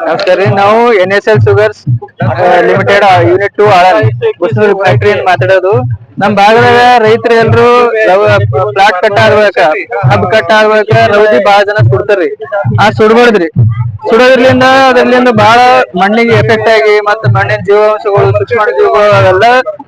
ನಮಸ್ಕಾರ ನಾವು N S L sugars limited unit two Hosur factory ಅಂತ ಮಾತಾಡೋದು. ನಮ್ ಭಾಗದಾಗ ರೈತರು ಎಲ್ರು ಪ್ಲಾಟ್ ಕಟ್ ಆಗ್ಬೇಕ ಹಬ್ ಕಟ್ ಆಗ್ಬೇಕ ರೌದಿ ಬಾಳ ಜನ ಸುಡ್ತಾರ್ರಿ. ಆ, ಸುಡ್ಬಾರ್ದ್ರಿ. ಸುಡೋದ್ರಲಿಂದ ಅದರಿಂದ ಬಹಳ ಮಣ್ಣಿಗೆ ಎಫೆಕ್ಟ್ ಆಗಿ ಮತ್ತೆ ಮಣ್ಣಿನ ಜೀವಾಂಶಗಳು ಸೂಕ್ಷ್ಮ ಜೀವಗಳು ಅವೆಲ್ಲ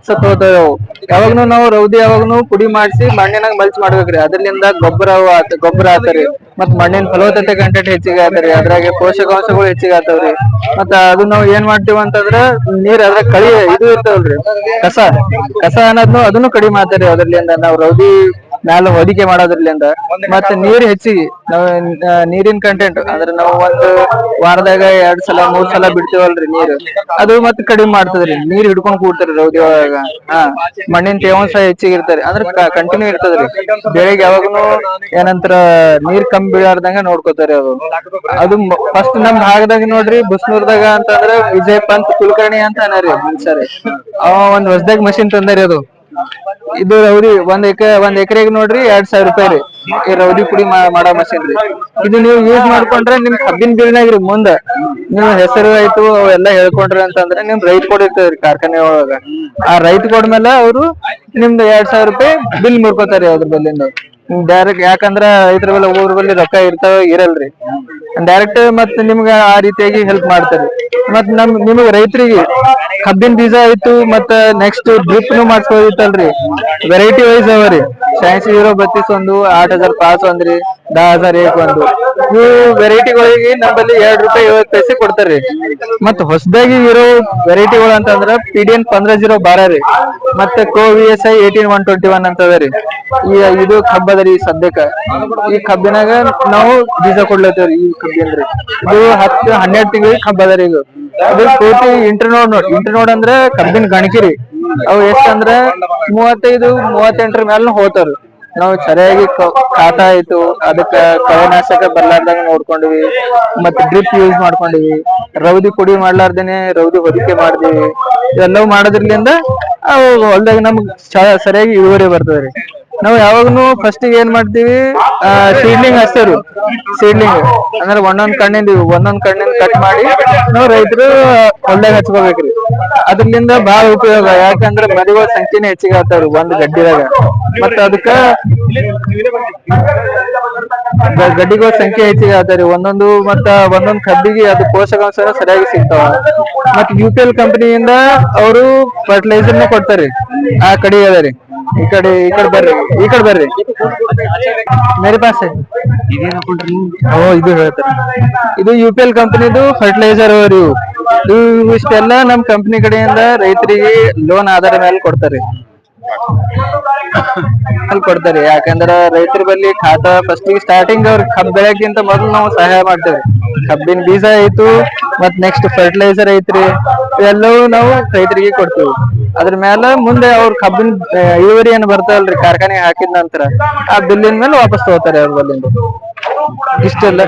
ಸತ್ತು ಹೋಗ್ತಾವೆ ಅವು ಯಾವಾಗ್ನು ನಾವು ರೌದಿ ಯಾವಾಗ್ನು ಪುಡಿ ಮಾಡಿಸಿ ಮಣ್ಣಿನಾಗ ಮಲ್ಚ್ ಮಾಡ್ಬೇಕ್ರಿ. ಅದರಿಂದ ಗೊಬ್ಬರ ಆತ, ಗೊಬ್ಬರ ಆತರಿ. ಮತ್ ಮಣ್ಣಿನ ಫಲವತ್ತತೆ ಕಂಟೆಂಟ್ ಹೆಚ್ಚಿಗೆ ಆತರಿ. ಅದ್ರಾಗೆ ಪೋಷಕಾಂಶಗಳು ಹೆಚ್ಚಿಗೆ ಆತಾವ್ರಿ. ಮತ್ತ ಅದು ನಾವು ಏನ್ ಮಾಡ್ತೀವಿ ಅಂತಂದ್ರ ನೀರ್ ಅದ್ರ ಕಳಿ, ಇದು ಇರ್ತಾವಲ್ರಿ. ಕಸ ಕಸ ಅನ್ನೋದ್ನು ಅದನ್ನು ಕಡಿಮೆ ಆತರಿ ಅದ್ರಲಿಂದ ನಾವು ರೌದಿ ಮ್ಯಾಲ ಹೊದಿಕೆ ಮಾಡೋದ್ರಿಂದ ಮತ್ತೆ ನೀರ್ ಹೆಚ್ಚಿಗೆ ನಾವ್ ನೀರಿನ ಕಂಟೆಂಟ್ ಅಂದ್ರೆ ನಾವು ಒಂದು ವಾರದಾಗ ಎರಡ್ ಸಲ ಮೂರ್ ಸಲ ಬಿಡ್ತೀವಲ್ರಿ ನೀರ್. ಅದು ಮತ್ತೆ ಕಡಿಮೆ ಮಾಡ್ತದ್ರಿ. ನೀರ್ ಹಿಡ್ಕೊಂಡ್ ಕೂಡ್ತಾರಿ ರೌದಿ ಒಳಗ. ಹಾ ಮಣ್ಣಿನ ತೇವಾಂಶ ಹೆಚ್ಚಿಗೆ ಇರ್ತಾರೆ ಅಂದ್ರೆ ಕಂಟಿನ್ಯೂ ಇರ್ತದ್ರಿ. ಬೆಳಿಗ್ಗೆ ಯಾವಾಗನು ಏನಂತರ ನೀರ್ ಕಮ್ಮಿ ಬೀಳಾರ್ದಂಗ ನೋಡ್ಕೋತಾರೆ ಅದು ಅದು ಫಸ್ಟ್ ನಮ್ ಭಾಗದಾಗ ನೋಡ್ರಿ ಬುಸ್ನೂರ್ದಾಗ ಅಂತಂದ್ರ ವಿಜಯ್ ಪಂತ್ ಕುಲಕರ್ಣಿ ಅಂತ ಅನಾರಿ ಸರಿ ಅವ ಒಂದ್ ಹೊಸದಾಗ ಮಷಿನ್ ತಂದಾರಿ ಅದು. ಇದು ರೌದಿ ಒಂದ್ ಎಕರೆ, ಒಂದ್ ಎಕರೆಗೆ ನೋಡ್ರಿ ಎರಡ್ ಸಾವಿರ ರೂಪಾಯಿ ರೀ. ಈ ಪುಡಿ ಮಾಡೋ ಮಷಿನ್ ರೀ. ಇದು ನೀವು ಯೂಸ್ ಮಾಡ್ಕೊಂಡ್ರೆ ನಿಮ್ ಕಬ್ಬಿನ ಬೀಳ್ನಾಗ್ರಿ ಮುಂದ. ನಿಮ್ ಹೆಸರು ಆಯ್ತು, ಅವೆಲ್ಲ ಹೇಳ್ಕೊಂಡ್ರಿ ಅಂತಂದ್ರೆ ನಿಮ್ ರೈತ ಕೊಡಿರ್ತದ್ರಿ ಕಾರ್ಖಾನೆ ಒಳಗ. ಆ ರೈತ ಕೊಡ್ಮೇಲೆ ಅವ್ರು ನಿಮ್ದು ಎರಡ್ ಸಾವಿರ ರೂಪಾಯಿ ಬಿಲ್ ಮುರ್ಕೋತಾರಿ ಅದ್ರ ಬಲ್ಲಿಂದ ಡೈರೆಕ್ಟ್ ಯಾಕಂದ್ರ ರೈತರ ಬಲ್ಲಿ ಒಬ್ಬೊಬ್ರ ಬಲ್ಲಿ ರೊಕ್ಕ ಇರ್ತಾವ, ಇರಲ್ರಿ. ಡೈರೆಕ್ಟ್ ಮತ್ ನಿಮ್ಗ ಆ ರೀತಿಯಾಗಿ ಹೆಲ್ಪ್ ಮಾಡ್ತಾರೆ. ಮತ್ ನಮ್ ನಿಮಗ್ ರೈತರಿಗೆ ಕಬ್ಬಿನ ಬೀಜ ಆಯ್ತು, ಮತ್ತ ನೆಕ್ಸ್ಟ್ ಡ್ರಿಪ್ ನು ಮಾಡ್ಸೋದಿತ್ತಲ್ರಿ. ವೆರೈಟಿ ವೈಸ್ ಅವ ರೀ. ಸೈನ್ಸ್ ಹೀರೋ ಬತ್ತೀಸ್ ಒಂದು ಆಟ್ ಹಜಾರ್ ಪಾಸ್ ಒಂದ್ರಿ, ದಾ ಹಜಾರ್ ಏಕ್ ಒಂದು. ಇವು ವೆರೈಟಿಗಳಿಗೆ ನಮ್ಮಲ್ಲಿ ಎರಡ್ ರೂಪಾಯಿ ಐವತ್ ಪೈಸೆ ಕೊಡ್ತಾರ್ರಿ. ಮತ್ ಹೊಸದಾಗಿ ಇರೋ ವೆರೈಟಿಗಳು ಅಂತಂದ್ರ ಪಿ ಡಿ ಎನ್ ಪಂದ್ರ ಜೀರೋ ಬಾರ ರೀ. ಮತ್ತೆ Co V S I eighteen one twenty one ಅಂತ ಅದ ರೀ. ಈ ಇದು ಕಬ್ಬ ಅದ ಸದ್ಯಕ್ಕ. ಈ ಕಬ್ಬಿನಾಗ ನಾವು ಬೀಜ ಕೊಡ್ಲತ್ತೇವ್ರಿ ಈ ಕಬ್ಬಿನ್ರಿ ಇದು ಹತ್ತು ಹನ್ನೆರಡು ತಿಂಗಳಿಗೆ ಕಬ್ಬದರಿ ಇದು. ಅದು ಪೂರ್ತಿ ಇಂಟರ್ನೋಡ್ ನೋಡಿ. ಇಂಟರ್ನೋಡ್ ಅಂದ್ರೆ ಕಬ್ಬಿನ ಗಣಕಿರಿ. ಅವು ಎಷ್ಟಂದ್ರ ಮೂವತ್ತೈದು, ಮೂವತ್ತೆಂಟರ ಮೇಲೆ ಹೋತಾರ ನಾವು ಸರಿಯಾಗಿ ಕ- ಖಾತ ಆಯ್ತು. ಅದಕ್ಕ ಕಳೆನಾಶಕ ಬರ್ಲಾರ್ದಂಗ ನೋಡ್ಕೊಂಡಿವಿ. ಮತ್ತೆ ಡ್ರಿಪ್ ಯೂಸ್ ಮಾಡ್ಕೊಂಡಿವಿ. ರೌದಿ ಪುಡಿ ಮಾಡ್ಲಾರ್ದೇನೆ ರೌದಿ ಹೊದಿಕೆ ಮಾಡಿದಿವಿ. ಇವೆಲ್ಲವೂ ಮಾಡೋದ್ರಲಿಂದ ಅವು ಹೊಲ್ದಾಗ ನಮ್ಗ್ ಸರಿಯಾಗಿ ಇಳುವರಿ ಬರ್ತದ್ರಿ. ನಾವು ಯಾವಾಗನು ಫಸ್ಟ್ ಏನ್ ಮಾಡ್ತೀವಿ ಸೀಡ್ಲಿಂಗ್ ಹಚ್ತೇವ್ರಿ. ಸೀಡ್ಲಿಂಗ್ ಅಂದ್ರೆ ಒಂದೊಂದ್ ಕಣ್ಣಿಂದ ಒಂದೊಂದ್ ಕಣ್ಣಿಂದ ಕಟ್ ಮಾಡಿ ನಾವು ರೈತರು ಹೊಲ್ದಾಗ ಹಚ್ಕೋಬೇಕ್ರಿ. ಅದ್ರಲಿಂದ ಬಾಳ ಉಪಯೋಗ. ಯಾಕಂದ್ರ ಮರಿಗಳ ಸಂಖ್ಯೆನೇ ಹೆಚ್ಚಿಗೆ ಆಗ್ತಾವ್ರಿ ಒಂದ್ ಗಡ್ಡಿದಾಗ. ಮತ್ತ ಅದಕ್ಕ ಗಡ್ಡಿಗಳ ಸಂಖ್ಯೆ ಹೆಚ್ಚಿಗೆ ಆಗ್ತಾವ್ರಿ. ಒಂದೊಂದು ಮತ್ತ ಒಂದೊಂದ್ ಕಬ್ಬಿಗೆ ಅದು ಪೋಷಕಾಂಶ ಸರಿಯಾಗಿ ಸಿಗ್ತಾವ. ಮತ್ ಯು ಪಿ ಎಲ್ ಕಂಪನಿಯಿಂದ ಅವರು ಫರ್ಟಿಲೈಸರ್ನ ಕೊಡ್ತಾರಿ. ಆ ಕಡೆ ಅದ ರೀ. ಈ ಕಡೆ ಈ ಕಡೆ ಬರ್ರಿ ಈ ಕಡೆ ಬರ್ರಿ. ಮೇರೆ ಪಾಸ್ ಓ ಇದು ಹೇಳ್ತಾರೆ. ಇದು ಯು ಪಿ ಎಲ್ ಕಂಪನಿದು ಫರ್ಟಿಲೈಸರ್ ಅವ್ರಿ. ಇವು ಇವು ಇಷ್ಟೆಲ್ಲ ನಮ್ ಕಂಪನಿ ಕಡೆಯಿಂದ ರೈತರಿಗೆ ಲೋನ್ ಆಧಾರ ಮೇಲೆ ಕೊಡ್ತಾರೆ. ಅಲ್ಲಿ ಕೊಡ್ತಾರೆ. ಯಾಕಂದ್ರ ರೈತರ ಬಲ್ಲಿ ಖಾತಾ ಫಸ್ಟ್ ಸ್ಟಾರ್ಟಿಂಗ್ ಅವ್ರ ಕಬ್ಬ್ ಬೆಳೆಗಿಂತ ಮೊದಲು ನಾವು ಸಹಾಯ ಮಾಡ್ತೇವೆ ಕಬ್ಬಿನ ಬೀಜ ಆಯ್ತು ಮತ್ ನೆಕ್ಸ್ಟ್ ಫರ್ಟಿಲೈಸರ್ ಐತ್ರಿ. ಇವೆಲ್ಲವೂ ನಾವು ರೈತರಿಗೆ ಕೊಡ್ತೀವಿ. ಅದ್ರ ಮೇಲೆ ಮುಂದೆ ಅವ್ರ ಕಬ್ಬಿನ ಇಳುವರಿ ಏನ್ ಬರ್ತಾವಲ್ರಿ ಕಾರ್ಖಾನೆ ಹಾಕಿದ ನಂತರ ಆ ಬಿಲ್ಲಿನ ಮೇಲೆ ವಾಪಸ್ ತಗೋತಾರೆ ಅವ್ರ ಬಲ್ಲಿಂದ. ಇಷ್ಟೆಲ್ಲ.